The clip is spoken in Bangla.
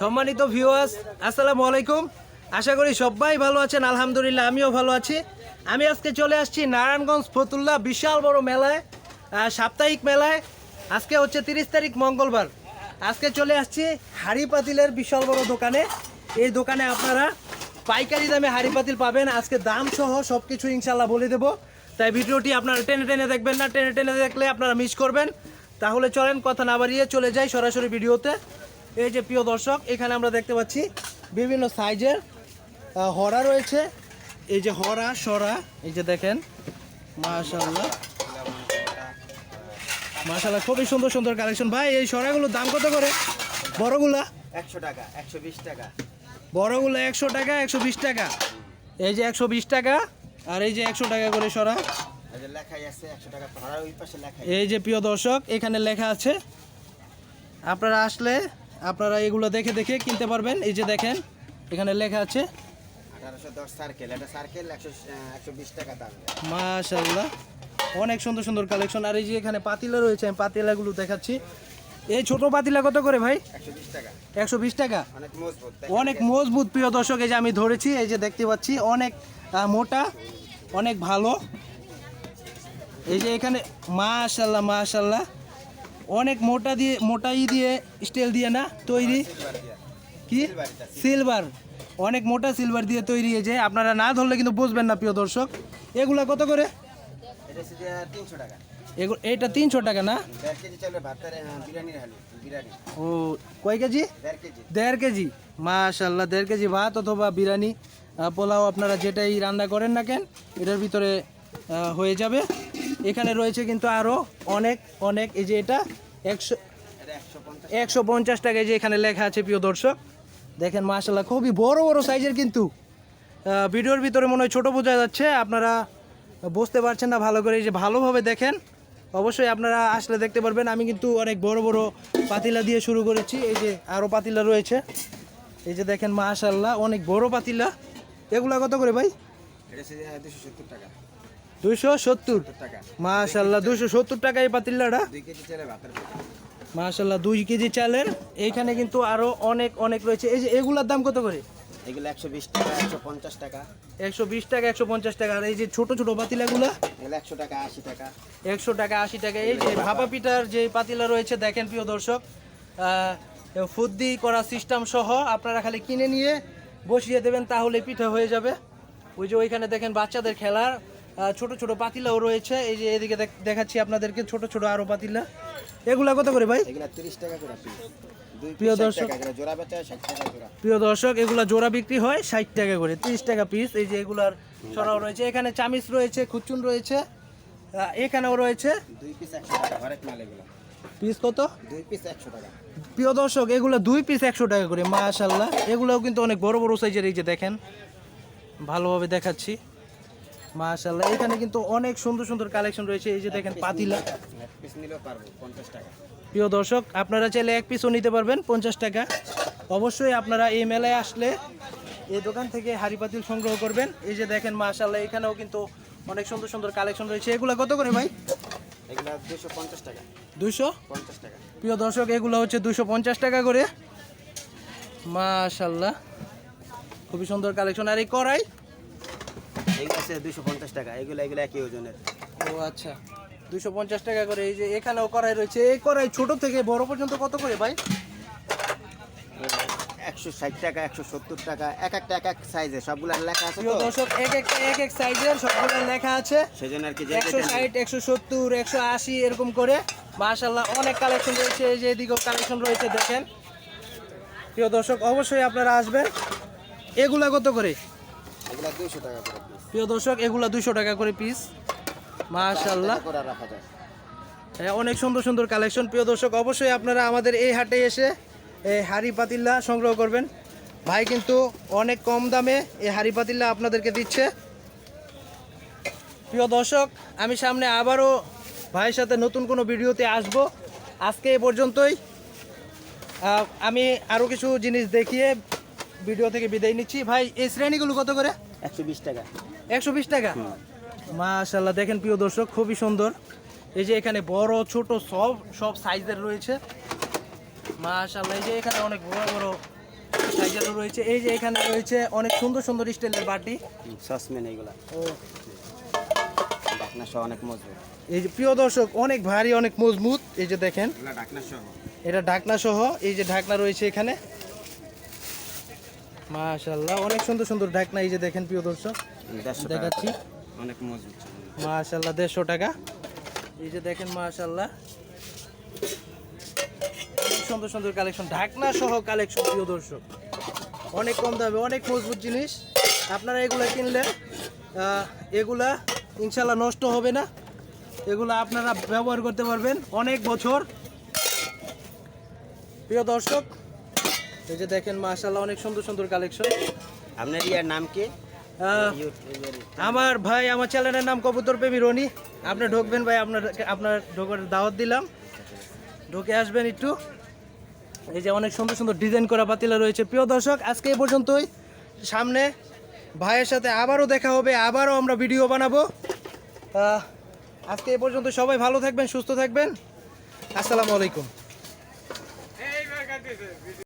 সম্মানিত ভিউয়ার্স আসসালামু আলাইকুম। আশা করি সবাই ভালো আছেন, আলহামদুলিল্লাহ আমিও ভালো আছি। আমি আজকে চলে আসছি নারায়ণগঞ্জ ফতুল্লা বিশাল বড় মেলায় সাপ্তাহিক মেলায়। আজকে হচ্ছে তিরিশ তারিখ মঙ্গলবার। আজকে চলে আসছি হাড়ি পাতিলের বিশাল বড় দোকানে। এই দোকানে আপনারা পাইকারি দামে হাড়ি পাতিল পাবেন। আজকে দাম সহ সব কিছু ইনশাল্লাহ বলে দেবো। তাই ভিডিওটি আপনারা টেনে টেনে দেখবেন না, টেনে টেনে দেখলে আপনারা মিস করবেন। তাহলে চলেন, কথা না বাড়িয়ে চলে যাই সরাসরি ভিডিওতে। এই যে প্রিয় দর্শক এখানে আমরা দেখতে পাচ্ছি বিভিন্ন সাইজের হরা রয়েছে। এই যে হরা সরা এই যে দেখেন মাশাল্লাহ মাশাল্লাহ খুবই সুন্দর সুন্দর কালেকশন ভাই এই সরাগুলোর দাম কত করে? বড়গুলা? একশো টাকা একশো বিশ টাকা। বড়গুলো একশো টাকা একশো বিশ টাকা। এই যে একশো বিশ টাকা আর এই যে একশো টাকা করে সরা। এই যে প্রিয় দর্শক এখানে লেখা আছে আপনারা আসলে আপনারা এগুলো দেখে দেখে কিনতে পারবেন। এই যে দেখেন এখানে লেখা আছে। মাশাল্লাহ অনেক সুন্দর সুন্দর কালেকশন আর এই যে এখানে পাতিলা রয়েছে আমি পাতিলাগুলো দেখাচ্ছি। এই ছোট পাতিলা কত করে ভাই? একশো বিশ টাকা। একশো বিশ টাকা? অনেক মজবুত প্রিয় দর্শক এই যে আমি ধরেছি এই যে দেখতে পাচ্ছি অনেক মোটা অনেক ভালো। এই যে এখানে মাশাল্লাহ মাশাল্লাহ অনেক মোটা দিয়ে মোটাই দিয়ে স্টিল দিয়ে না তৈরি? কি? সিলভার অনেক মোটা সিলভার দিয়ে তৈরি যে। আপনারা না ধরলে কিন্তু বুঝবেন না প্রিয় দর্শক। এগুলা কত করে? এটা তিনশো টাকা। না? ও কয় কেজি? দেড় কেজি। মাশাল্লাহ দেড় কেজি ভাত অথবা বিরিয়ানি পোলাও আপনারা যেটাই রান্না করেন না কেন এটার ভিতরে হয়ে যাবে। এখানে রয়েছে কিন্তু আরও অনেক অনেক, এই যে এটা একশো একশো পঞ্চাশ এই যে এখানে লেখা আছে প্রিয় দর্শক। দেখেন মাশাল্লাহ খুবই বড় বড় সাইজের কিন্তু ভিডিওর ভিতরে মনে হয় ছোটো বোঝা যাচ্ছে। আপনারা বুঝতে পারছেন না ভালো করে, এই যে ভালোভাবে দেখেন। অবশ্যই আপনারা আসলে দেখতে পারবেন। আমি কিন্তু অনেক বড় বড় পাতিলা দিয়ে শুরু করেছি। এই যে আরও পাতিলা রয়েছে। এই যে দেখেন মাশাল্লাহ অনেক বড় পাতিলা। এগুলা কত করে ভাই? এটা দুশো সত্তর টাকা। দুইশো সত্তর। মাশাল্লাহ দুশো সত্তর টাকা এই ভাতের মাশাল্লাহ দুই কেজি চালের। এইখানে কিন্তু আরও অনেক অনেক রয়েছে। এই যে এগুলার দাম কত করে? এগুলো একশো বিশ টাকা একশো পঞ্চাশ টাকা। একশো বিশ টাকা একশো পঞ্চাশ টাকা। আর এই যে ছোট ছোট পাতিলাগুলো? এগুলো একশো টাকা আশি টাকা। একশো টাকা আশি টাকা। এই যে ভাপা পিঠার যে পাতিলা রয়েছে দেখেন প্রিয় দর্শক ফুদ্দি করা সিস্টেম সহ আপনারা খালি কিনে নিয়ে বসিয়ে দেবেন তাহলে পিঠা হয়ে যাবে। ওই যে ওইখানে দেখেন বাচ্চাদের খেলার ছোট ছোট পাতিলাও রয়েছে। এই যে এদিকে দেখ- দেখাচ্ছি আপনাদেরকে ছোট ছোট আরও পাতিলা। এগুলা কত করে ভাই? প্রিয় দর্শক- প্রিয় দর্শক এগুলা জোড়া বিক্রি হয় ষাট টাকা করে তিরিশ টাকা পিস এই যে এগুলার ছড়াও রয়েছে। এখানে চামিচ রয়েছে খুচুন রয়েছে এখানেও রয়েছে। পিস কত? দুই পিস একশো টাকা। প্রিয় দর্শক এগুলো দুই পিস একশো টাকা করে মাশাল্লাহ এগুলোও কিন্তু অনেক বড় বড় সাইজের এই যে দেখেন। ভালোভাবে দেখাচ্ছি। মাশাল্লাহ এখানে কিন্তু অনেক সুন্দর সুন্দর কালেকশন রয়েছে। এই যে দেখেন পাতিলা পিস নিলেও পারব টাকা। প্রিয় দর্শক আপনারা চাইলে এক পিসও নিতে পারবেন পঞ্চাশ টাকা। অবশ্যই আপনারা এই মেলায় আসলে এই দোকান থেকে হাড়ি পাতিল সংগ্রহ করবেন। এই যে দেখেন মাশাল্লাহ এখানেও কিন্তু অনেক সুন্দর সুন্দর কালেকশন রয়েছে। এগুলো কত করে ভাই? এগুলো দুশো পঞ্চাশ টাকা। দুইশো? পঞ্চাশ টাকা। প্রিয় দর্শক এগুলো হচ্ছে দুশো পঞ্চাশ টাকা করে। মাশাল্লাহ খুবই সুন্দর কালেকশন। আর এই কড়াই? এগুলো আছে দুশো পঞ্চাশ টাকা এগুলো এগুলো একই ওজনের। ও আচ্ছা দুশো পঞ্চাশ টাকা করে। এই যে এখানেও কড়াই রয়েছে। এই কড়াই ছোট থেকে বড় পর্যন্ত কত করে ভাই? একশো ষাট টাকা একশো সত্তর টাকা এক একটা এক এক সাইজে সবগুলো লেখা আছে তো? দর্শক এক একটা এক এক সাইজের সবগুলো লেখা আছে। সেই জন্য আর কি যে একশো ষাট একশো সত্তর একশো আশি এরকম করে। মাশাল্লাহ অনেক কালেকশন রয়েছে। এই যে এদিকেও কালেকশন রয়েছে দেখেন। প্রিয় দর্শক অবশ্যই আপনারা আসবেন। এগুলা কত করে? এগুলো দুশো টাকা করে piece। প্রিয় দর্শক এগুলা দুশো টাকা করে পিস মাশাল্লাহ টাকা করে রাখা যায়। হ্যাঁ, অনেক সুন্দর সুন্দর কালেকশন প্রিয় দর্শক অবশ্যই আপনারা আমাদের এই হাটে এসে এই হাড়ি পাতিল্লা সংগ্রহ করবেন। ভাই কিন্তু অনেক কম দামে এই হাড়ি পাতিল্লা আপনাদেরকে দিচ্ছে। প্রিয় দর্শক আমি সামনে আবারও ভাইয়ের সাথে নতুন কোনো ভিডিওতে আসব। আজকে এ পর্যন্তই। আমি আরও কিছু জিনিস দেখিয়ে ভিডিও থেকে বিদায় নিচ্ছি। ভাই এই শ্রেণীগুলো কত করে? একশো বিশ টাকা। একশো বিশ টাকা? মাশাল্লাহ দেখেন প্রিয় দর্শক খুবই সুন্দর। এই যে এখানে বড় ছোট সব সব সাইজের রয়েছে। মাশাল্লাহ এই যে এখানে অনেক বড় বড় সাইজেরও রয়েছে। এই যে এখানে রয়েছে অনেক সুন্দর সুন্দর স্টাইলের বাটি। সসম্যান এইগুলা ও। ঢাকনাসহ অনেক মজবুত। এই যে প্রিয় দর্শক অনেক ভারী অনেক মজবুত। এই যে দেখেন এটা ঢাকনা সহ এই যে ঢাকনা রয়েছে এখানে। মাশাল্লাহ অনেক সুন্দর সুন্দর ঢাকনা এই যে দেখেন প্রিয় দর্শক দেখাচ্ছি। অনেক মজবুত মাশাল্লাহ দেড়শো টাকা। এই যে দেখেন মাশাল্লাহ অনেক সুন্দর সুন্দর কালেকশন ঢাকনা সহ কালেকশন প্রিয় দর্শক। অনেক কম দামে অনেক মজবুত জিনিস। আপনারা এগুলা কিনলে এগুলা ইনশাল্লাহ নষ্ট হবে না। এগুলা আপনারা ব্যবহার করতে পারবেন অনেক বছর। প্রিয় দর্শক এই যে দেখেন মাশাল্লাহ অনেক সুন্দর সুন্দর কালেকশন আপনার ইয়ার নাম কি? আমার ভাই আমার চ্যানেলের নাম কবুতর প্রেমী রনি। আপনি ঢুকবেন ভাই আপনার আপনার ঢোকার দাওয়াত দিলাম। ঢুকে আসবেন একটু। এই যে অনেক সুন্দর সুন্দর ডিজাইন করা পাতিলা রয়েছে। প্রিয় দর্শক আজকে এই পর্যন্তই। সামনে ভাইয়ের সাথে আবারও দেখা হবে আবারও আমরা ভিডিও বানাবো। আজকে এ পর্যন্ত সবাই ভালো থাকবেন সুস্থ থাকবেন। আসসালামু আলাইকুম।